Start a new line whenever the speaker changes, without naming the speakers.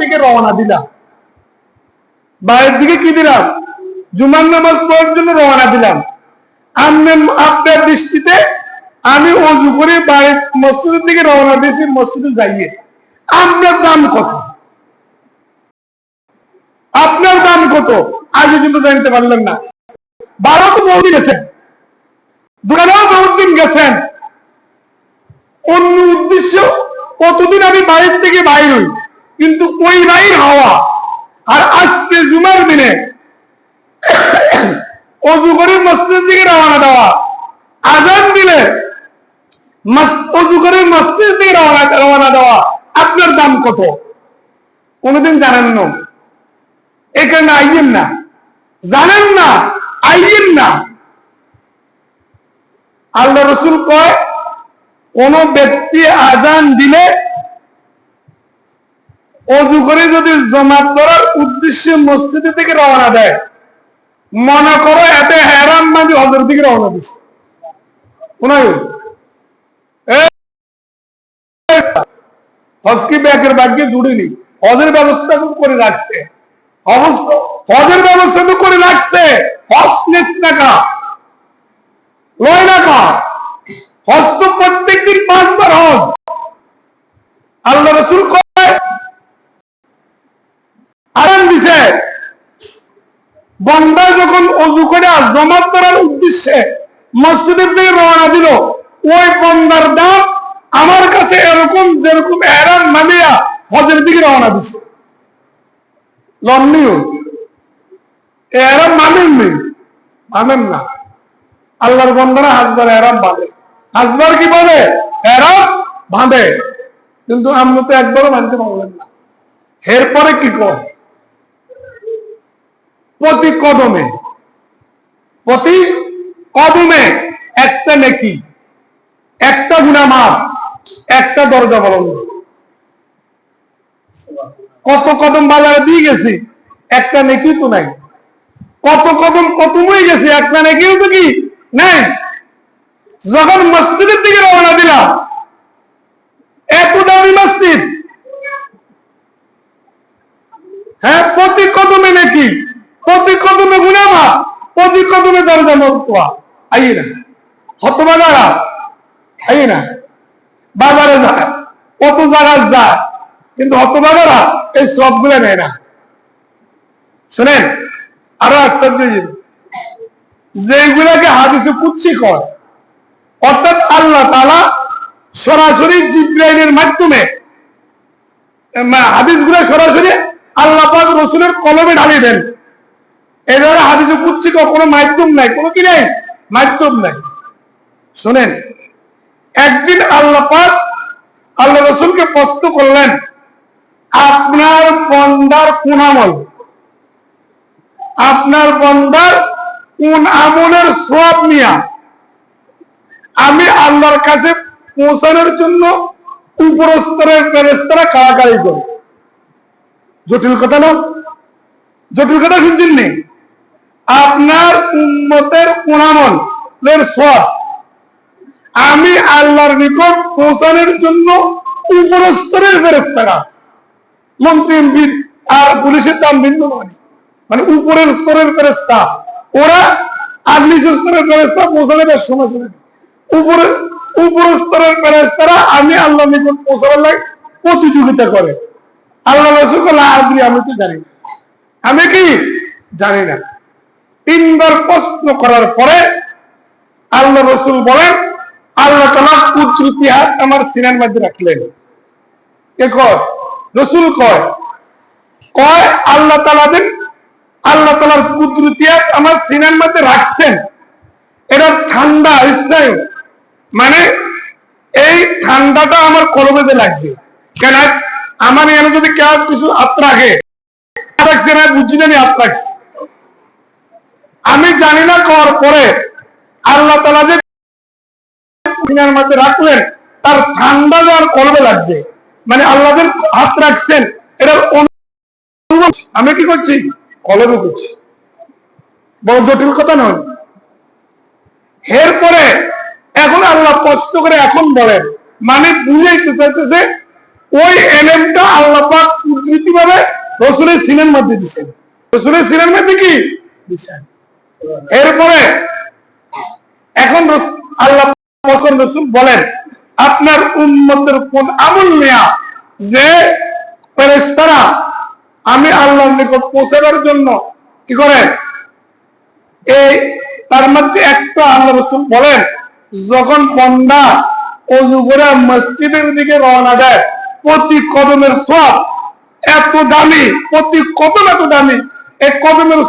থেকে রওনা দিলাম। বাইরের দিকে কি দিলাম? জুমার নামাজ পড়ার জন্য রওনা দিলাম। আপনার দৃষ্টিতে আমি অজু করে বাইরে মসজিদের দিকে রওনা দিয়েছি, মসজিদে যাইয়ে। আপনার দাম কত? আপনার দাম কত? আজ কিন্তু জানতে পারলেন না। বারো তো বহুদিন গেছেন। দোকানেও বহুদিন গেছেন। অন্য উদ্দেশ্য, কতদিন আমি বাইরের থেকে বাইর হই? কিন্তু ওই বাইর হওয়া। আর আজকে জুমার দিনে অজু করে মসজিদ দিকে রওনা দেওয়া। আজান দিলে অজু করে মসজিদ দিকে রওনা দেওয়া। আপনার দাম কত? কোনোদিন জানেন না। এখানে আইয়েন না। জানেন না, আইয়েন না। আল্লাহ রসুল কয়, কোন ব্যক্তি আজান দিলে অজু করে যদি জমাত করার উদ্দেশ্যে মসজিদে থেকে রওনা দেয়, মনে করো এতে হেরান মাঝে হজর দিকে রওনা ব্যবস্থা তো করে রাখছে। হজের ব্যবস্থা তো করে হজ হজ তো প্রত্যেক দিন পাঁচবার হজ আল্লাহ রসুল কয় আরাম দিছে বন্দা যখন অজু করে জমা করার উদ্দেশ্যে মসজিদের দিকে রওনা দিল, ওই বন্দার দাম আমার কাছে এরকম যেরকম এরান মানিয়া হজের দিকে রওনা দিছে। এরাম মানেন নেই মানেন না। আল্লাহর বন্দারা হাজবার এরাম বাঁধে। হাজবার কি বলে এরাম বাঁধে। কিন্তু আমরা তো একবারও মানতে পারলেন না। এরপরে কি কয়? প্রতি কদমে প্রতি কদমে একটা নেকি, একটা গুণা মাপ একটা দরজা বলন্দ। কত কদম বাজারে দিয়ে গেছি, একটা নেকি তো নাই। কত কদম কদমই গেছি, একটা নেকিও তো কি? নাই। যখন মসজিদের দিকে রওনা দিলাম এত দামি মসজিদ হ্যাঁ প্রতি কদমে নাকি দরজা না। হতবাগারা আইয়ে না। বাজারে যায়, কত যায়, কিন্তু হতবাগারা এই সবগুলো নেয় না। শুনেন, আরও আশ্চর্য যেগুলাকে হাদিসে কুচ্ছি কর অর্থাৎ আল্লাহ তালা সরাসরি জিব্রাইলের মাধ্যমে হাদিসগুলো সরাসরি আল্লাহ পাক রসুলের কলমে ঢালিয়ে দেন। এভাবে হাদিসে কুচ্ছি কোনো মাধ্যম নাই, কোনো কি নাই? মাধ্যম নাই। শোনেন, একদিন আল্লাহ পাক আল্লাহ রসুলকে প্রশ্ন করলেন, আপনার বন্দার কোন আমল? আপনার বন্দার কোন আমলের সব নিয়া আমি আল্লাহর কাছে পৌঁছানোর জন্য উপরস্তরের ফেরেস্তারা কাড়াকাড়ি করে জটিল কথা না? জটিল কথা শুনছেন নি? আপনার উন্মতের কোনামল এর সব আমি আল্লাহর নিকট পৌঁছানোর জন্য উপরস্তরের ফেরেস্তারা মন্ত্রী, এমপি আর পুলিশের দাম বিন্দু নয়। মানে উপরের স্তরের ফেরেস্তা ওরা আর স্তরের ফেরেস্তা পৌঁছানো বেশ সময় ছিল উপরে উপর স্তরের ফেরেস্তারা আমি আল্লাহ নিকট পৌঁছাবার লাগে প্রতিযোগিতা করে। আল্লাহ রসুল আদরি, আমি তো জানি না। আমি কি? জানি না। তিনবার প্রশ্ন করার পরে আল্লাহ রসুল বলেন, আল্লাহ তালা কুদরতি হাত আমার সিনার মধ্যে রাখলেন। এ কয়, রসুল কয় কয়, আল্লাহ তালা দেন, আল্লাহ তালার কুদরতি হাত আমার সিনার মধ্যে রাখছেন। এটা ঠান্ডা স্নায়ু মানে এই ঠান্ডাটা আমার কলমেতে লাগছে। কেন? আমার এখানে যদি কেউ কিছু হাত রাখে রাখছে না বুঝছি না আমি রাখছি। আমি জানি না করার পরে। আল্লাহ তালা যে মধ্যে রাখলেন, তার ঠান্ডা যার কলবে লাগছে। মানে আল্লাহ যে হাত রাখছেন এটার আমি কি করছি? কলবে করছি। বড় জটিল কথা নয়। এরপরে এখন আল্লাহ প্রশ্ন করে এখন বলেন মানে বুঝাইতে চাইতেছে, ওই এলেমটা আল্লাহ পাক কুদরতি ভাবে রসুলের সিনের মধ্যে দিছেন রসুলের সিনের মধ্যে কি? দিছেন এরপরে এখন আল্লাহ রসুল বলেন, আপনার উন্মতের কোন আমল নেয়া, যে ফেরেশতারা আমি আল্লাহর নিকট পৌঁছাবার জন্য কি করেন? এই তার মধ্যে একটা আল্লাহ রসুল বলেন, যখন বন্দা অজু করে মসজিদের দিকে রওনা দেয়, প্রতি কদমের সব এত দামি, প্রতি কদম এত দামি, এই কদমের